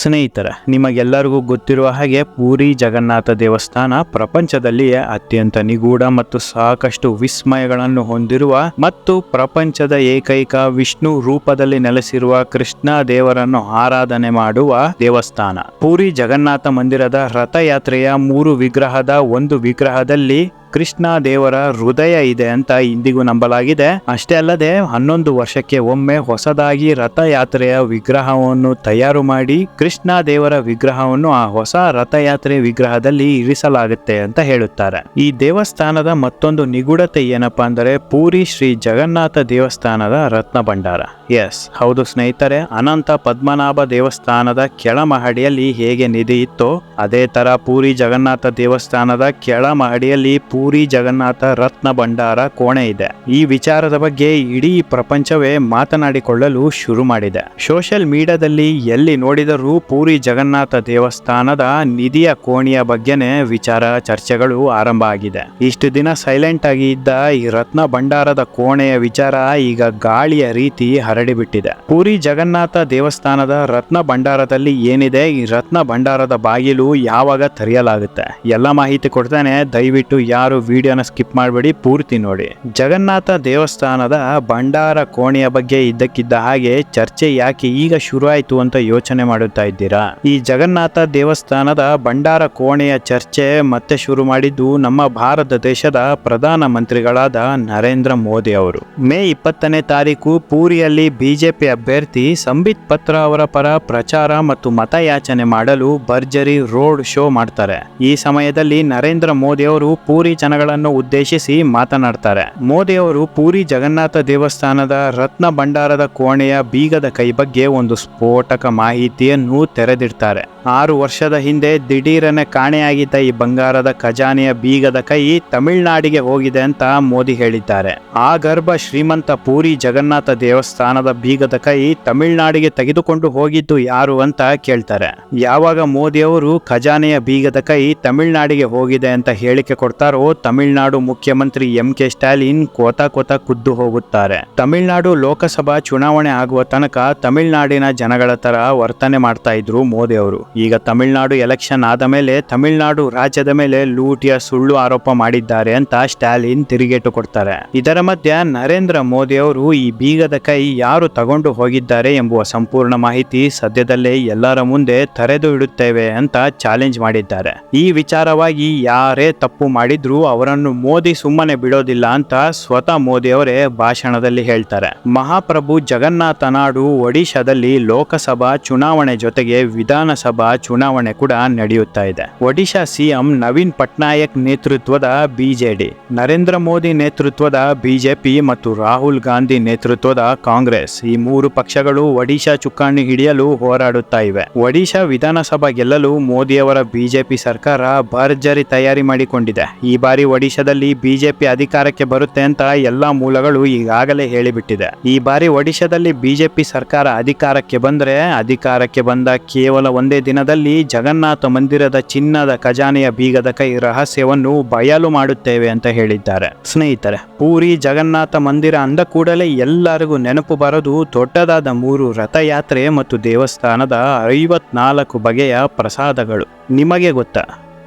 ಸ್ನೇಹಿತರ, ನಿಮಗೆಲ್ಲರಿಗೂ ಗೊತ್ತಿರುವ ಹಾಗೆ ಪೂರಿ ಜಗನ್ನಾಥ ದೇವಸ್ಥಾನ ಪ್ರಪಂಚದಲ್ಲಿಯೇ ಅತ್ಯಂತ ನಿಗೂಢ ಮತ್ತು ಸಾಕಷ್ಟು ವಿಸ್ಮಯಗಳನ್ನು ಹೊಂದಿರುವ ಮತ್ತು ಪ್ರಪಂಚದ ಏಕೈಕ ವಿಷ್ಣು ರೂಪದಲ್ಲಿ ನೆಲೆಸಿರುವ ಕೃಷ್ಣ ದೇವರನ್ನು ಆರಾಧನೆ ಮಾಡುವ ದೇವಸ್ಥಾನ. ಪೂರಿ ಜಗನ್ನಾಥ ಮಂದಿರದ ರಥಯಾತ್ರೆಯ ಮೂರು ವಿಗ್ರಹದ ಒಂದು ವಿಗ್ರಹದಲ್ಲಿ ಕೃಷ್ಣ ದೇವರ ಹೃದಯ ಇದೆ ಅಂತ ಇಂದಿಗೂ ನಂಬಲಾಗಿದೆ. ಅಷ್ಟೇ ಅಲ್ಲದೆ ಹನ್ನೊಂದು ವರ್ಷಕ್ಕೆ ಒಮ್ಮೆ ಹೊಸದಾಗಿ ರಥಯಾತ್ರೆಯ ವಿಗ್ರಹವನ್ನು ತಯಾರು ಮಾಡಿ ಕೃಷ್ಣ ದೇವರ ವಿಗ್ರಹವನ್ನು ಆ ಹೊಸ ರಥಯಾತ್ರೆ ವಿಗ್ರಹದಲ್ಲಿ ಇರಿಸಲಾಗುತ್ತೆ ಅಂತ ಹೇಳುತ್ತಾರೆ. ಈ ದೇವಸ್ಥಾನದ ಮತ್ತೊಂದು ನಿಗೂಢತೆ ಏನಪ್ಪಾ ಅಂದರೆ ಪೂರಿ ಶ್ರೀ ಜಗನ್ನಾಥ ದೇವಸ್ಥಾನದ ರತ್ನ ಭಂಡಾರ. ಎಸ್, ಹೌದು ಸ್ನೇಹಿತರೆ, ಅನಂತ ಪದ್ಮನಾಭ ದೇವಸ್ಥಾನದ ಕೆಳ ಮಹಡಿಯಲ್ಲಿ ಹೇಗೆ ನಿಧಿ ಇತ್ತೋ, ಅದೇ ತರ ಪೂರಿ ಜಗನ್ನಾಥ ದೇವಸ್ಥಾನದ ಕೆಳ ಮಹಡಿಯಲ್ಲಿ ಪೂರಿ, ಜಗನ್ನಾಥ, ರತ್ನ ಭಂಡಾರ ಕೋಣೆ ಇದೆ. ಈ ವಿಚಾರದ ಬಗ್ಗೆ ಇಡೀ ಪ್ರಪಂಚವೇ ಮಾತನಾಡಿಕೊಳ್ಳಲು ಶುರು ಮಾಡಿದೆ. ಸೋಷಿಯಲ್ ಮೀಡಿಯಾದಲ್ಲಿ ಎಲ್ಲಿ ನೋಡಿದರೂ ಪೂರಿ, ಜಗನ್ನಾಥ ದೇವಸ್ಥಾನದ ನಿಧಿಯ ಕೋಣೆಯ ಬಗ್ಗೆನೇ ವಿಚಾರ, ಚರ್ಚೆಗಳು ಆರಂಭ ಆಗಿದೆ. ಇಷ್ಟು ದಿನ ಸೈಲೆಂಟ್ ಆಗಿ ಇದ್ದ ಈ ರತ್ನ ಭಂಡಾರದ ಕೋಣೆಯ ವಿಚಾರ ಈಗ ಗಾಳಿಯ ರೀತಿ ಹರಡಿಬಿಟ್ಟಿದೆ. ಪೂರಿ, ಜಗನ್ನಾಥ ದೇವಸ್ಥಾನದ ರತ್ನ ಭಂಡಾರದಲ್ಲಿ ಏನಿದೆ? ಈ ರತ್ನ ಭಂಡಾರದ ಬಾಗಿಲು ಯಾವಾಗ ತೆರೆಯಲಾಗುತ್ತೆ? ಎಲ್ಲ ಮಾಹಿತಿ ಕೊಡ್ತಾನೆ. ದಯವಿಟ್ಟು ಯಾರು ವಿಡಿಯೋನ ಸ್ಕಿಪ್ ಮಾಡಬೇಡಿ, ಪೂರ್ತಿ ನೋಡಿ. ಜಗನ್ನಾಥ ದೇವಸ್ಥಾನದ ಭಂಡಾರ ಕೋಣೆಯ ಬಗ್ಗೆ ಇದ್ದಕ್ಕಿದ್ದ ಹಾಗೆ ಚರ್ಚೆ ಯಾಕೆ ಈಗ ಶುರುವಾಯಿತು ಅಂತ ಯೋಚನೆ ಮಾಡುತ್ತಾ ಇದ್ದೀರಾ? ಈ ಜಗನ್ನಾಥ ದೇವಸ್ಥಾನದ ಭಂಡಾರ ಕೋಣೆಯ ಚರ್ಚೆ ಮತ್ತೆ ಶುರು ಮಾಡಿದ್ದು ನಮ್ಮ ಭಾರತ ದೇಶದ ಪ್ರಧಾನ ಮಂತ್ರಿಗಳಾದ ನರೇಂದ್ರ ಮೋದಿ ಅವರು. ಮೇ ಇಪ್ಪತ್ತನೇ ತಾರೀಕು ಪೂರಿಯಲ್ಲಿ ಬಿಜೆಪಿ ಅಭ್ಯರ್ಥಿ ಸಂಬಿತ್ ಪತ್ರ ಅವರ ಪರ ಪ್ರಚಾರ ಮತ್ತು ಮತಯಾಚನೆ ಮಾಡಲು ಭರ್ಜರಿ ರೋಡ್ ಶೋ ಮಾಡ್ತಾರೆ. ಈ ಸಮಯದಲ್ಲಿ ನರೇಂದ್ರ ಮೋದಿ ಅವರು ಪೂರಿ ಜನಗಳನ್ನು ಉದ್ದೇಶಿಸಿ ಮಾತನಾಡ್ತಾರೆ. ಮೋದಿ ಅವರು ಪೂರಿ ಜಗನ್ನಾಥ ದೇವಸ್ಥಾನದ ರತ್ನ ಭಂಡಾರದ ಕೋಣೆಯ ಬೀಗದ ಕೈ ಬಗ್ಗೆ ಒಂದು ಸ್ಫೋಟಕ ಮಾಹಿತಿಯನ್ನು ತೆರೆದಿಡ್ತಾರೆ. ಆರು ವರ್ಷದ ಹಿಂದೆ ದಿಢೀರನೆ ಕಾಣೆಯಾಗಿದ್ದ ಈ ಬಂಗಾರದ ಖಜಾನೆಯ ಬೀಗದ ಕೈ ತಮಿಳುನಾಡಿಗೆ ಹೋಗಿದೆ ಅಂತ ಮೋದಿ ಹೇಳಿದ್ದಾರೆ. ಆ ಗರ್ಭ ಶ್ರೀಮಂತ ಪೂರಿ ಜಗನ್ನಾಥ ದೇವಸ್ಥಾನದ ಬೀಗದ ಕೈ ತಮಿಳುನಾಡಿಗೆ ತೆಗೆದುಕೊಂಡು ಹೋಗಿದ್ದು ಯಾರು ಅಂತ ಕೇಳ್ತಾರೆ. ಯಾವಾಗ ಮೋದಿ ಅವರು ಖಜಾನೆಯ ಬೀಗದ ಕೈ ತಮಿಳುನಾಡಿಗೆ ಹೋಗಿದೆ ಅಂತ ಹೇಳಿಕೆ ಕೊಡ್ತಾರೋ ತಮಿಳುನಾಡು ಮುಖ್ಯಮಂತ್ರಿ ಎಂ ಕೆ ಸ್ಟಾಲಿನ್ ಕೋತ ಕೋತ ಕುದ್ದು ಹೋಗುತ್ತಾರೆ. ತಮಿಳುನಾಡು ಲೋಕಸಭಾ ಚುನಾವಣೆ ಆಗುವ ತನಕ ತಮಿಳುನಾಡಿನ ಜನಗಳ ತರ ವರ್ತನೆ ಮಾಡ್ತಾ ಇದ್ರು ಮೋದಿ ಅವರು. ಈಗ ತಮಿಳುನಾಡು ಎಲೆಕ್ಷನ್ ಆದ ಮೇಲೆ ತಮಿಳುನಾಡು ರಾಜ್ಯದ ಮೇಲೆ ಲೂಟಿಯ ಸುಳ್ಳು ಆರೋಪ ಮಾಡಿದ್ದಾರೆ ಅಂತ ಸ್ಟಾಲಿನ್ ತಿರುಗೇಟು ಕೊಡ್ತಾರೆ. ಇದರ ಮಧ್ಯೆ ನರೇಂದ್ರ ಮೋದಿ ಅವರು ಈ ಬೀಗದ ಕೈ ಯಾರು ತಗೊಂಡು ಹೋಗಿದ್ದಾರೆ ಎಂಬುವ ಸಂಪೂರ್ಣ ಮಾಹಿತಿ ಸದ್ಯದಲ್ಲೇ ಎಲ್ಲರ ಮುಂದೆ ತೆರೆದು ಇಡುತ್ತೇವೆ ಅಂತ ಚಾಲೆಂಜ್ ಮಾಡಿದ್ದಾರೆ. ಈ ವಿಚಾರವಾಗಿ ಯಾರೇ ತಪ್ಪು ಮಾಡಿದ್ರು ಅವರನ್ನು ಮೋದಿ ಸುಮ್ಮನೆ ಬಿಡೋದಿಲ್ಲ ಅಂತ ಸ್ವತಃ ಮೋದಿ ಅವರೇ ಭಾಷಣದಲ್ಲಿ ಹೇಳ್ತಾರೆ. ಮಹಾಪ್ರಭು ಜಗನ್ನಾಥ ನಾಡು ಒಡಿಶಾದಲ್ಲಿ ಲೋಕಸಭಾ ಚುನಾವಣೆ ಜೊತೆಗೆ ವಿಧಾನಸಭಾ ಚುನಾವಣೆ ಕೂಡ ನಡೆಯುತ್ತಾ ಇದೆ. ಒಡಿಶಾ ಸಿಎಂ ನವೀನ್ ಪಟ್ನಾಯಕ್ ನೇತೃತ್ವದ ಬಿಜೆಡಿ, ನರೇಂದ್ರ ಮೋದಿ ನೇತೃತ್ವದ ಬಿಜೆಪಿ ಮತ್ತು ರಾಹುಲ್ ಗಾಂಧಿ ನೇತೃತ್ವದ ಕಾಂಗ್ರೆಸ್ ಈ ಮೂರು ಪಕ್ಷಗಳು ಒಡಿಶಾ ಚುಕ್ಕಾಣಿ ಹಿಡಿಯಲು ಹೋರಾಡುತ್ತಾ ಇವೆ. ಒಡಿಶಾ ವಿಧಾನಸಭಾ ಗೆಲ್ಲಲು ಮೋದಿಯವರ ಬಿಜೆಪಿ ಸರ್ಕಾರ ಭರ್ಜರಿ ತಯಾರಿ ಮಾಡಿಕೊಂಡಿದೆ. ಈ ಬಾರಿ ಒಡಿಶಾದಲ್ಲಿ ಬಿಜೆಪಿ ಅಧಿಕಾರಕ್ಕೆ ಬರುತ್ತೆ ಅಂತ ಎಲ್ಲಾ ಮೂಲಗಳು ಈಗಾಗಲೇ ಹೇಳಿಬಿಟ್ಟಿದೆ. ಈ ಬಾರಿ ಒಡಿಶಾದಲ್ಲಿ ಬಿಜೆಪಿ ಸರ್ಕಾರ ಅಧಿಕಾರಕ್ಕೆ ಬಂದ್ರೆ, ಅಧಿಕಾರಕ್ಕೆ ಬಂದ ಕೇವಲ ಒಂದೇ ದಿನದಲ್ಲಿ ಜಗನ್ನಾಥ ಮಂದಿರದ ಚಿನ್ನದ ಖಜಾನೆಯ ಬೀಗದ ಕೈ ರಹಸ್ಯವನ್ನು ಬಯಲು ಮಾಡುತ್ತೇವೆ ಅಂತ ಹೇಳಿದ್ದಾರೆ. ಸ್ನೇಹಿತರೆ, ಪೂರಿ ಜಗನ್ನಾಥ ಮಂದಿರ ಅಂದ ಕೂಡಲೇ ಎಲ್ಲರಿಗೂ ನೆನಪು ಬರೋದು ದೊಡ್ಡದಾದ ಮೂರು ರಥಯಾತ್ರೆ ಮತ್ತು ದೇವಸ್ಥಾನದ ಐವತ್ನಾಲ್ಕು ಬಗೆಯ ಪ್ರಸಾದಗಳು. ನಿಮಗೆ ಗೊತ್ತಾ?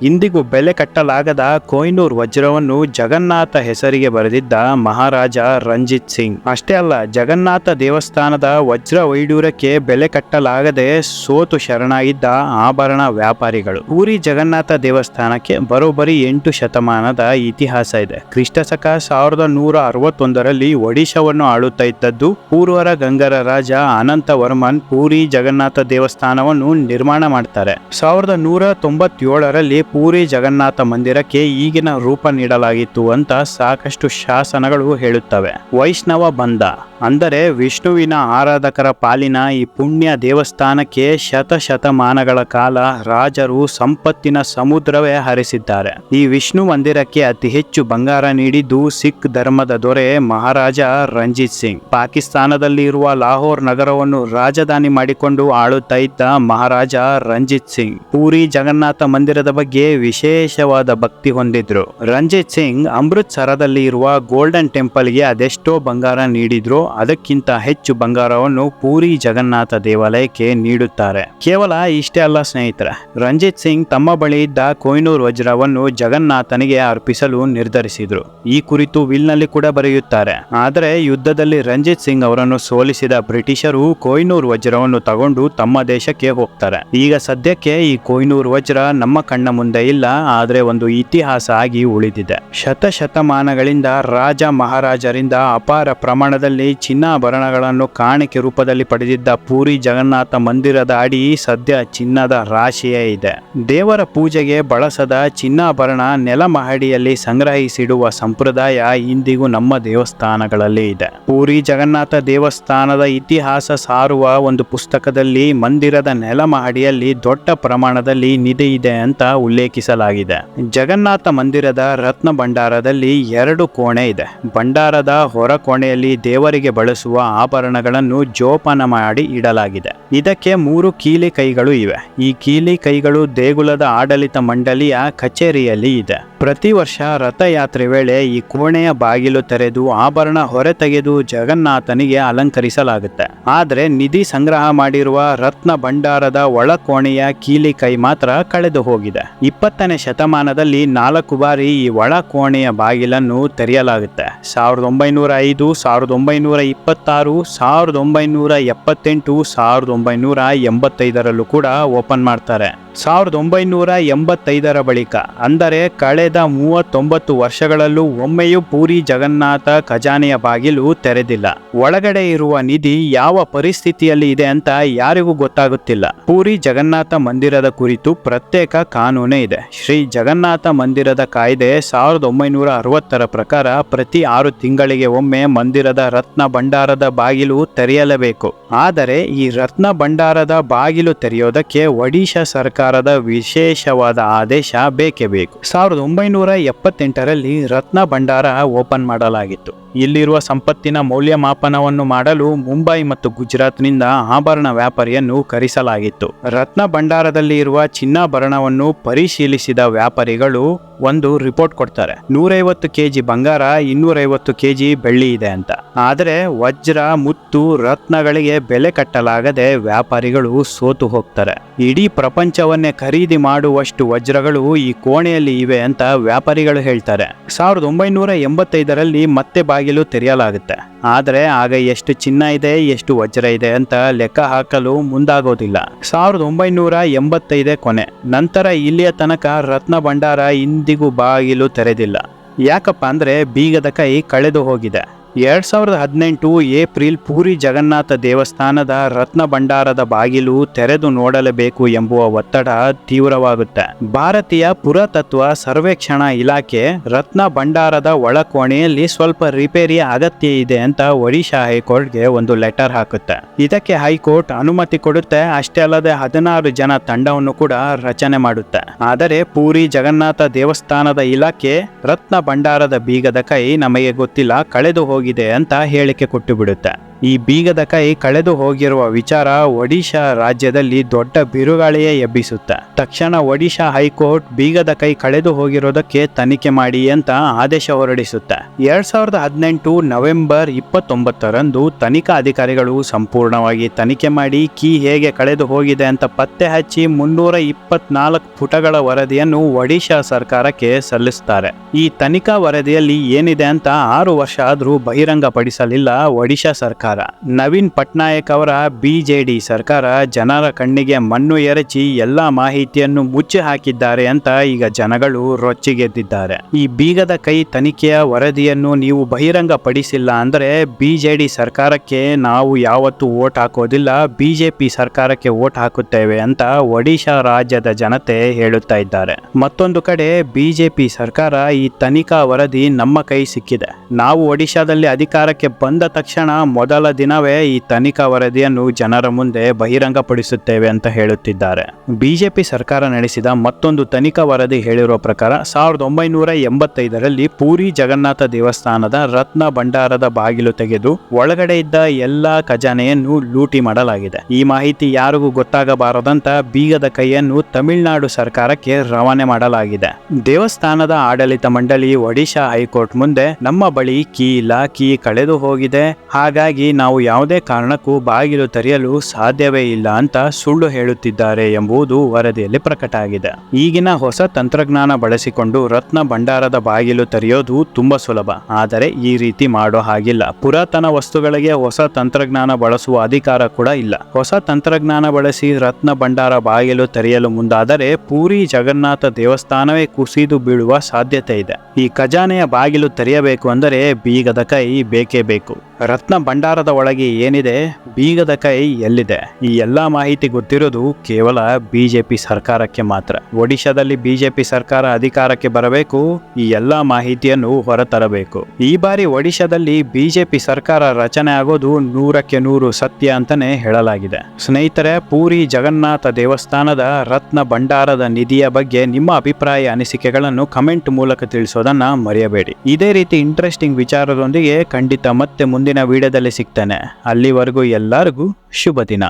ಇಂದಿಗೂ ಬೆಲೆ ಕಟ್ಟಲಾಗದ ಕೊಯ್ನೂರ್ ವಜ್ರವನ್ನು ಜಗನ್ನಾಥ ಹೆಸರಿಗೆ ಬರೆದಿದ್ದ ಮಹಾರಾಜ ರಂಜಿತ್ ಸಿಂಗ್. ಅಷ್ಟೇ ಅಲ್ಲ, ಜಗನ್ನಾಥ ದೇವಸ್ಥಾನದ ವಜ್ರ ವೈಡೂರಕ್ಕೆ ಬೆಲೆ ಕಟ್ಟಲಾಗದೆ ಸೋತು ಶರಣಾಗಿದ್ದ ಆಭರಣ ವ್ಯಾಪಾರಿಗಳು. ಪೂರಿ ಜಗನ್ನಾಥ ದೇವಸ್ಥಾನಕ್ಕೆ ಬರೋಬ್ಬರಿ ಎಂಟು ಶತಮಾನದ ಇತಿಹಾಸ ಇದೆ. ಕ್ರಿಸ್ತಶಕ ಸಾವಿರದ ನೂರ ಅರವತ್ತೊಂದರಲ್ಲಿ ಒಡಿಶಾವನ್ನು ಆಳುತ್ತಾ ಇದ್ದದ್ದು ಪೂರ್ವರ ಗಂಗರ ರಾಜ ಅನಂತ ವರ್ಮನ್ ಪೂರಿ ಜಗನ್ನಾಥ ದೇವಸ್ಥಾನವನ್ನು ನಿರ್ಮಾಣ ಮಾಡ್ತಾರೆ. ಸಾವಿರದ ನೂರ ತೊಂಬತ್ತೇಳರಲ್ಲಿ ಪೂರಿ ಜಗನ್ನಾಥ ಮಂದಿರಕ್ಕೆ ಈಗಿನ ರೂಪ ನೀಡಲಾಗಿತ್ತು ಅಂತ ಸಾಕಷ್ಟು ಶಾಸನಗಳು ಹೇಳುತ್ತವೆ. ವೈಷ್ಣವ ಬಂಧ. ಅಂದರೆ ವಿಷ್ಣುವಿನ ಆರಾಧಕರ ಪಾಲಿನ ಈ ಪುಣ್ಯ ದೇವಸ್ಥಾನಕ್ಕೆ ಶತಶತಮಾನಗಳ ಕಾಲ ರಾಜರು ಸಂಪತ್ತಿನ ಸಮುದ್ರವೇ ಹರಿಸಿದ್ದಾರೆ. ಈ ವಿಷ್ಣು ಮಂದಿರಕ್ಕೆ ಅತಿ ಹೆಚ್ಚು ಬಂಗಾರ ನೀಡಿದ್ದು ಸಿಖ್ ಧರ್ಮದ ದೊರೆ ಮಹಾರಾಜ ರಂಜಿತ್ ಸಿಂಗ್. ಪಾಕಿಸ್ತಾನದಲ್ಲಿ ಇರುವ ಲಾಹೋರ್ ನಗರವನ್ನು ರಾಜಧಾನಿ ಮಾಡಿಕೊಂಡು ಆಳುತ್ತಾ ಇದ್ದ ಮಹಾರಾಜ ರಂಜಿತ್ ಸಿಂಗ್ ಪೂರಿ ಜಗನ್ನಾಥ ಮಂದಿರದ ಬಗ್ಗೆ ವಿಶೇಷವಾದ ಭಕ್ತಿ ಹೊಂದಿದ್ರು. ರಂಜಿತ್ ಸಿಂಗ್ ಅಮೃತ್ಸರದಲ್ಲಿ ಇರುವ ಗೋಲ್ಡನ್ ಟೆಂಪಲ್ಗೆ ಅದೆಷ್ಟೋ ಬಂಗಾರ ನೀಡಿದ್ರು. ಅದಕ್ಕಿಂತ ಹೆಚ್ಚು ಬಂಗಾರವನ್ನು ಪೂರಿ ಜಗನ್ನಾಥ ದೇವಾಲಯಕ್ಕೆ ನೀಡುತ್ತಾರೆ. ಕೇವಲ ಇಷ್ಟೇ ಅಲ್ಲ ಸ್ನೇಹಿತರೆ, ರಂಜಿತ್ ಸಿಂಗ್ ತಮ್ಮ ಬಳಿ ಇದ್ದ ಕೊಯ್ನೂರ್ ವಜ್ರವನ್ನು ಜಗನ್ನಾಥನಿಗೆ ಅರ್ಪಿಸಲು ನಿರ್ಧರಿಸಿದರು. ಈ ಕುರಿತು ವಿಲ್ನಲ್ಲಿ ಕೂಡ ಬರೆಯುತ್ತಾರೆ, ಆದರೆ ಯುದ್ಧದಲ್ಲಿ ರಂಜಿತ್ ಸಿಂಗ್ ಅವರನ್ನು ಸೋಲಿಸಿದ ಬ್ರಿಟಿಷರು ಕೊಯ್ನೂರ್ ವಜ್ರವನ್ನು ತಗೊಂಡು ತಮ್ಮ ದೇಶಕ್ಕೆ ಹೋಗ್ತಾರೆ. ಈಗ ಸದ್ಯಕ್ಕೆ ಈ ಕೊಯ್ನೂರ್ ವಜ್ರ ನಮ್ಮ ಕಣ್ಣ ಮುಂದೆ ಇಲ್ಲ, ಆದರೆ ಒಂದು ಇತಿಹಾಸ ಆಗಿ ಉಳಿದಿದೆ. ಶತಶತಮಾನಗಳಿಂದ ರಾಜ ಮಹಾರಾಜರಿಂದ ಅಪಾರ ಪ್ರಮಾಣದಲ್ಲಿ ಚಿನ್ನಾಭರಣಗಳನ್ನು ಕಾಣಿಕೆ ರೂಪದಲ್ಲಿ ಪಡೆದಿದ್ದ ಪೂರಿ ಜಗನ್ನಾಥ ಮಂದಿರದ ಅಡಿ ಸದ್ಯ ಚಿನ್ನದ ರಾಶಿಯೇ ಇದೆ. ದೇವರ ಪೂಜೆಗೆ ಬಳಸದ ಚಿನ್ನಾಭರಣ ನೆಲಮಹಡಿಯಲ್ಲಿ ಸಂಗ್ರಹಿಸಿಡುವ ಸಂಪ್ರದಾಯ ಇಂದಿಗೂ ನಮ್ಮ ದೇವಸ್ಥಾನಗಳಲ್ಲಿ ಇದೆ. ಪೂರಿ ಜಗನ್ನಾಥ ದೇವಸ್ಥಾನದ ಇತಿಹಾಸ ಸಾರುವ ಒಂದು ಪುಸ್ತಕದಲ್ಲಿ ಮಂದಿರದ ನೆಲಮಹಡಿಯಲ್ಲಿ ದೊಡ್ಡ ಪ್ರಮಾಣದಲ್ಲಿ ನಿಧಿ ಇದೆ ಅಂತ ಉಲ್ಲೇಖಿಸಲಾಗಿದೆ. ಜಗನ್ನಾಥ ಮಂದಿರದ ರತ್ನ ಭಂಡಾರದಲ್ಲಿ ಎರಡು ಕೋಣೆ ಇದೆ. ಭಂಡಾರದ ಹೊರ ಕೋಣೆಯಲ್ಲಿ ದೇವರಿಗೆ ಬಳಸುವ ಆಭರಣಗಳನ್ನು ಜೋಪಾನ ಮಾಡಿ ಇಡಲಾಗಿದೆ. ಇದಕ್ಕೆ ಮೂರು ಕೀಲಿ ಕೈಗಳು ಇವೆ. ಈ ಕೀಲಿ ಕೈಗಳು ದೇಗುಲದ ಆಡಳಿತ ಮಂಡಳಿಯ ಕಚೇರಿಯಲ್ಲಿ ಇದೆ. ಪ್ರತಿ ವರ್ಷ ರಥಯಾತ್ರೆ ವೇಳೆ ಈ ಕೋಣೆಯ ಬಾಗಿಲು ತೆರೆದು ಆಭರಣ ಹೊರೆ ತೆಗೆದು ಜಗನ್ನಾಥನಿಗೆ ಅಲಂಕರಿಸಲಾಗುತ್ತೆ. ಆದರೆ ನಿಧಿ ಸಂಗ್ರಹ ಮಾಡಿರುವ ರತ್ನ ಭಂಡಾರದ ಒಳ ಕೋಣೆಯ ಕೀಲಿ ಕೈ ಮಾತ್ರ ಕಳೆದು ಹೋಗಿದೆ. ಇಪ್ಪತ್ತನೇ ಶತಮಾನದಲ್ಲಿ ನಾಲ್ಕು ಬಾರಿ ಈ ಒಳ ಕೋಣೆಯ ಬಾಗಿಲನ್ನು ತೆರೆಯಲಾಗುತ್ತೆ. ಸಾವಿರದ ಒಂಬೈನೂರ ಐದು, ಸಾವಿರದ ಒಂಬೈನೂರ ಇಪ್ಪತ್ತಾರು, ಸಾವಿರದ ಒಂಬೈನೂರ ಎಪ್ಪತ್ತೆಂಟು, ಸಾವಿರದ ಒಂಬೈನೂರ ಎಂಬತ್ತೈದರಲ್ಲೂ ಕೂಡ ಓಪನ್ ಮಾಡ್ತಾರೆ. ಸಾವಿರದ ಒಂಬೈನೂರ ಎಂಬತ್ತೈದರ ಬಳಿಕ, ಅಂದರೆ ಕಳೆದ ಮೂವತ್ತೊಂಬತ್ತು ವರ್ಷಗಳಲ್ಲೂ ಒಮ್ಮೆಯೂ ಪೂರಿ ಜಗನ್ನಾಥ ಖಜಾನೆಯ ಬಾಗಿಲು ತೆರೆದಿಲ್ಲ. ಒಳಗಡೆ ಇರುವ ನಿಧಿ ಯಾವ ಪರಿಸ್ಥಿತಿಯಲ್ಲಿ ಇದೆ ಅಂತ ಯಾರಿಗೂ ಗೊತ್ತಾಗುತ್ತಿಲ್ಲ. ಪೂರಿ ಜಗನ್ನಾಥ ಮಂದಿರದ ಕುರಿತು ಪ್ರತ್ಯೇಕ ಕಾನೂನೇ ಇದೆ. ಶ್ರೀ ಜಗನ್ನಾಥ ಮಂದಿರದ ಕಾಯ್ದೆ ಸಾವಿರದ ಒಂಬೈನೂರ ಅರವತ್ತರ ಪ್ರಕಾರ ಪ್ರತಿ ಆರು ತಿಂಗಳಿಗೆ ಒಮ್ಮೆ ಮಂದಿರದ ರತ್ನ ಭಂಡಾರದ ಬಾಗಿಲು ತೆರೆಯಲೇಬೇಕು. ಆದರೆ ಈ ರತ್ನ ಭಂಡಾರದ ಬಾಗಿಲು ತೆರೆಯೋದಕ್ಕೆ ಒಡಿಶಾ ಸರ್ಕಾರದ ವಿಶೇಷವಾದ ಆದೇಶ ಬೇಕೇ ಬೇಕು. ಸಾವಿರದ ಒಂಬೈನೂರ ಎಪ್ಪತ್ತೆಂಟರಲ್ಲಿ ರತ್ನ ಭಂಡಾರ ಓಪನ್ ಮಾಡಲಾಗಿತ್ತು. ಇಲ್ಲಿರುವ ಸಂಪತ್ತಿನ ಮೌಲ್ಯಮಾಪನವನ್ನು ಮಾಡಲು ಮುಂಬೈ ಮತ್ತು ಗುಜರಾತ್ನಿಂದ ಆಭರಣ ವ್ಯಾಪಾರಿಯನ್ನು ಕರೆಸಲಾಗಿತ್ತು. ರತ್ನ ಭಂಡಾರದಲ್ಲಿ ಇರುವ ಚಿನ್ನಾಭರಣವನ್ನು ಪರಿಶೀಲಿಸಿದ ವ್ಯಾಪಾರಿಗಳು ಒಂದು ರಿಪೋರ್ಟ್ ಕೊಡ್ತಾರೆ. ನೂರೈವತ್ತು ಕೆಜಿ ಬಂಗಾರ, ಇನ್ನೂರೈವತ್ತು ಕೆಜಿ ಬೆಳ್ಳಿ ಇದೆ ಅಂತ. ಆದರೆ ವಜ್ರ, ಮುತ್ತು, ರತ್ನಗಳಿಗೆ ಬೆಲೆ ಕಟ್ಟಲಾಗದೆ ವ್ಯಾಪಾರಿಗಳು ಸೋತು ಹೋಗ್ತಾರೆ. ಇಡೀ ಪ್ರಪಂಚವನ್ನೇ ಖರೀದಿ ಮಾಡುವಷ್ಟು ವಜ್ರಗಳು ಈ ಕೋಣೆಯಲ್ಲಿ ಇವೆ ಅಂತ ವ್ಯಾಪಾರಿಗಳು ಹೇಳ್ತಾರೆ. ಸಾವಿರದ ಒಂಬೈನೂರ ಎಂಬತ್ತೈದರಲ್ಲಿ ಮತ್ತೆ ಬಾಗಿಲು ತೆರೆಯಲಾಗುತ್ತೆ. ಆದರೆ ಆಗ ಎಷ್ಟು ಚಿನ್ನ ಇದೆ, ಎಷ್ಟು ವಜ್ರ ಇದೆ ಅಂತ ಲೆಕ್ಕ ಹಾಕಲು ಮುಂದಾಗೋದಿಲ್ಲ. ಸಾವಿರದ ಒಂಬೈನೂರ ಎಂಬತ್ತೈದೇ ಕೊನೆ. ನಂತರ ಇಲ್ಲಿಯ ತನಕ ರತ್ನ ಭಂಡಾರ ಇಂದಿಗೂ ಬಾಗಿಲು ತೆರೆದಿಲ್ಲ. ಯಾಕಪ್ಪ ಅಂದರೆ ಬೀಗದ ಕೈ ಕಳೆದು ಹೋಗಿದೆ. ಎರಡ್ ಸಾವಿರದ ಹದಿನೆಂಟು ಏಪ್ರಿಲ್ ಪೂರಿ ಜಗನ್ನಾಥ ದೇವಸ್ಥಾನದ ರತ್ನ ಭಂಡಾರದ ಬಾಗಿಲು ತೆರೆದು ನೋಡಲೇಬೇಕು ಎಂಬುವ ಒತ್ತಡ ತೀವ್ರವಾಗುತ್ತೆ. ಭಾರತೀಯ ಪುರಾತತ್ವ ಸರ್ವೇಕ್ಷಣಾ ಇಲಾಖೆ ರತ್ನ ಭಂಡಾರದ ಒಳಕೋಣೆಯಲ್ಲಿ ಸ್ವಲ್ಪ ರಿಪೇರಿ ಅಗತ್ಯ ಇದೆ ಅಂತ ಒಡಿಶಾ ಹೈಕೋರ್ಟ್ಗೆ ಒಂದು ಲೆಟರ್ ಹಾಕುತ್ತೆ. ಇದಕ್ಕೆ ಹೈಕೋರ್ಟ್ ಅನುಮತಿ ಕೊಡುತ್ತೆ, ಅಷ್ಟೇ ಅಲ್ಲದೆ ಹದಿನಾರು ಜನ ತಂಡವನ್ನು ಕೂಡ ರಚನೆ ಮಾಡುತ್ತೆ. ಆದರೆ ಪೂರಿ ಜಗನ್ನಾಥ ದೇವಸ್ಥಾನದ ಇಲಾಖೆ ರತ್ನ ಭಂಡಾರದ ಬೀಗದ ಕೈ ನಮಗೆ ಗೊತ್ತಿಲ್ಲ ಕಳೆದು ಹೋಗಿದೆ ಅಂತ ಹೇಳಿಕೆ ಕೊಟ್ಟು ಬಿಡುತ್ತೆ ಈ ಬೀಗದ ಕೈ ಕಳೆದು ಹೋಗಿರುವ ವಿಚಾರ ಒಡಿಶಾ ರಾಜ್ಯದಲ್ಲಿ ದೊಡ್ಡ ಬಿರುಗಾಳಿಯೇ ಎಬ್ಬಿಸುತ್ತೆ. ತಕ್ಷಣ ಒಡಿಶಾ ಹೈಕೋರ್ಟ್ ಬೀಗದ ಕೈ ಕಳೆದು ಹೋಗಿರೋದಕ್ಕೆ ತನಿಖೆ ಮಾಡಿ ಅಂತ ಆದೇಶ ಹೊರಡಿಸುತ್ತೆ. ಎರಡ್ ಸಾವಿರದ ಹದಿನೆಂಟು ನವೆಂಬರ್ ಇಪ್ಪತ್ತೊಂಬತ್ತರಂದು ತನಿಖಾ ಅಧಿಕಾರಿಗಳು ಸಂಪೂರ್ಣವಾಗಿ ತನಿಖೆ ಮಾಡಿ ಕೀ ಹೇಗೆ ಕಳೆದು ಹೋಗಿದೆ ಅಂತ ಪತ್ತೆ ಹಚ್ಚಿ ಮುನ್ನೂರ ಇಪ್ಪತ್ನಾಲ್ಕು ಪುಟಗಳ ವರದಿಯನ್ನು ಒಡಿಶಾ ಸರ್ಕಾರಕ್ಕೆ ಸಲ್ಲಿಸುತ್ತಾರೆ ಈ ತನಿಖಾ ವರದಿಯಲ್ಲಿ ಏನಿದೆ ಅಂತ ಆರು ವರ್ಷ ಆದರೂ ಬಹಿರಂಗಪಡಿಸಲಿಲ್ಲ ಒಡಿಶಾ ಸರ್ಕಾರ. ನವೀನ್ ಪಟ್ನಾಯಕ್ ಅವರ ಬಿಜೆಡಿ ಸರ್ಕಾರ ಜನರ ಕಣ್ಣಿಗೆ ಮಣ್ಣು ಎರಚಿ ಎಲ್ಲಾ ಮಾಹಿತಿಯನ್ನು ಮುಚ್ಚಿ ಹಾಕಿದ್ದಾರೆ ಅಂತ ಈಗ ಜನಗಳು ರೊಚ್ಚಿಗೆದ್ದಿದ್ದಾರೆ. ಈ ಬೀಗದ ಕೈ ತನಿಖೆಯ ವರದಿಯನ್ನು ನೀವು ಬಹಿರಂಗಪಡಿಸಿಲ್ಲ ಅಂದರೆ ಬಿಜೆಡಿ ಸರ್ಕಾರಕ್ಕೆ ನಾವು ಯಾವತ್ತೂ ಓಟ್ ಹಾಕೋದಿಲ್ಲ ಬಿಜೆಪಿ ಸರ್ಕಾರಕ್ಕೆ ಓಟ್ ಹಾಕುತ್ತೇವೆ ಅಂತ ಒಡಿಶಾ ರಾಜ್ಯದ ಜನತೆ ಹೇಳುತ್ತಾ ಇದ್ದಾರೆ. ಮತ್ತೊಂದು ಕಡೆ ಬಿಜೆಪಿ ಸರ್ಕಾರ ಈ ತನಿಖಾ ವರದಿ ನಮ್ಮ ಕೈ ಸಿಕ್ಕಿದೆ. ನಾವು ಒಡಿಶಾದಲ್ಲಿ ಅಧಿಕಾರಕ್ಕೆ ಬಂದ ತಕ್ಷಣ ಮೊದಲ ದಿನವೇ ಈ ತನಿಖಾ ವರದಿಯನ್ನು ಜನರ ಮುಂದೆ ಬಹಿರಂಗಪಡಿಸುತ್ತೇವೆ ಅಂತ ಹೇಳುತ್ತಿದ್ದಾರೆ. ಬಿಜೆಪಿ ಸರ್ಕಾರ ನಡೆಸಿದ ಮತ್ತೊಂದು ತನಿಖಾ ವರದಿ ಹೇಳಿರುವ ಪ್ರಕಾರ ಸಾವಿರದ ಒಂಬೈನೂರ ಎಂಬತ್ತೈದರಲ್ಲಿ ಪೂರಿ ಜಗನ್ನಾಥ ದೇವಸ್ಥಾನದ ರತ್ನ ಭಂಡಾರದ ಬಾಗಿಲು ತೆಗೆದು ಒಳಗಡೆ ಇದ್ದ ಎಲ್ಲಾ ಖಜಾನೆಯನ್ನು ಲೂಟಿ ಮಾಡಲಾಗಿದೆ. ಈ ಮಾಹಿತಿ ಯಾರಿಗೂ ಗೊತ್ತಾಗಬಾರದಂತ ಬೀಗದ ಕೈಯನ್ನು ತಮಿಳುನಾಡು ಸರ್ಕಾರಕ್ಕೆ ರವಾನೆ ಮಾಡಲಾಗಿದೆ. ದೇವಸ್ಥಾನದ ಆಡಳಿತ ಮಂಡಳಿ ಒಡಿಶಾ ಹೈಕೋರ್ಟ್ ಮುಂದೆ ನಮ್ಮ ಬಳಿ ಕೀ ಇಲ್ಲ, ಕೀ ಕಳೆದು ಹೋಗಿದೆ. ಹಾಗಾಗಿ ನಾವು ಯಾವುದೇ ಕಾರಣಕ್ಕೂ ಬಾಗಿಲು ತೆರೆಯಲು ಸಾಧ್ಯವೇ ಇಲ್ಲ ಅಂತ ಸುಳ್ಳು ಹೇಳುತ್ತಿದ್ದಾರೆ ಎಂಬುದು ವರದಿಯಲ್ಲಿ ಪ್ರಕಟ ಆಗಿದೆ. ಈಗಿನ ಹೊಸ ತಂತ್ರಜ್ಞಾನ ಬಳಸಿಕೊಂಡು ರತ್ನ ಭಂಡಾರದ ಬಾಗಿಲು ತೆರೆಯೋದು ತುಂಬಾ ಸುಲಭ. ಆದರೆ ಈ ರೀತಿ ಮಾಡೋ ಹಾಗಿಲ್ಲ. ಪುರಾತನ ವಸ್ತುಗಳಿಗೆ ಹೊಸ ತಂತ್ರಜ್ಞಾನ ಬಳಸುವ ಅಧಿಕಾರ ಕೂಡ ಇಲ್ಲ. ಹೊಸ ತಂತ್ರಜ್ಞಾನ ಬಳಸಿ ರತ್ನ ಭಂಡಾರ ಬಾಗಿಲು ತೆರೆಯಲು ಮುಂದಾದರೆ ಪೂರಿ ಜಗನ್ನಾಥ ದೇವಸ್ಥಾನವೇ ಕುಸಿದು ಬೀಳುವ ಸಾಧ್ಯತೆ ಇದೆ. ಈ ಖಜಾನೆಯ ಬಾಗಿಲು ತೆರೆಯಬೇಕು ಅಂದರೆ ಬೀಗದ ಕೈ ಬೇಕೇ ಬೇಕು. ರತ್ನ ಭಂಡಾರದ ಒಳಗೆ ಏನಿದೆ? ಬೀಗದ ಕೈ ಎಲ್ಲಿದೆ? ಈ ಎಲ್ಲಾ ಮಾಹಿತಿ ಗೊತ್ತಿರೋದು ಕೇವಲ ಬಿಜೆಪಿ ಸರ್ಕಾರಕ್ಕೆ ಮಾತ್ರ. ಒಡಿಶಾದಲ್ಲಿ ಬಿಜೆಪಿ ಸರ್ಕಾರ ಅಧಿಕಾರಕ್ಕೆ ಬರಬೇಕು, ಈ ಎಲ್ಲಾ ಮಾಹಿತಿಯನ್ನು ಹೊರತರಬೇಕು. ಈ ಬಾರಿ ಒಡಿಶಾದಲ್ಲಿ ಬಿಜೆಪಿ ಸರ್ಕಾರ ರಚನೆ ಆಗೋದು ನೂರಕ್ಕೆ ನೂರು ಸತ್ಯ ಅಂತಾನೆ ಹೇಳಲಾಗಿದೆ. ಸ್ನೇಹಿತರೆ, ಪೂರಿ ಜಗನ್ನಾಥ ದೇವಸ್ಥಾನದ ರತ್ನ ಭಂಡಾರದ ನಿಧಿಯ ಬಗ್ಗೆ ನಿಮ್ಮ ಅಭಿಪ್ರಾಯ, ಅನಿಸಿಕೆಗಳನ್ನು ಕಮೆಂಟ್ ಮೂಲಕ ತಿಳಿಸೋದನ್ನ ಮರೆಯಬೇಡಿ. ಇದೇ ರೀತಿ ಇಂಟ್ರೆಸ್ಟಿಂಗ್ ವಿಚಾರದೊಂದಿಗೆ ಖಂಡಿತ ಮತ್ತೆ ಮುಂದಿನ ವಿಡಿಯೋದಲ್ಲಿ ಸಿಗ್ತಾನೆ. ಅಲ್ಲಿವರೆಗೂ ಎಲ್ಲರಿಗೂ ಶುಭ ದಿನ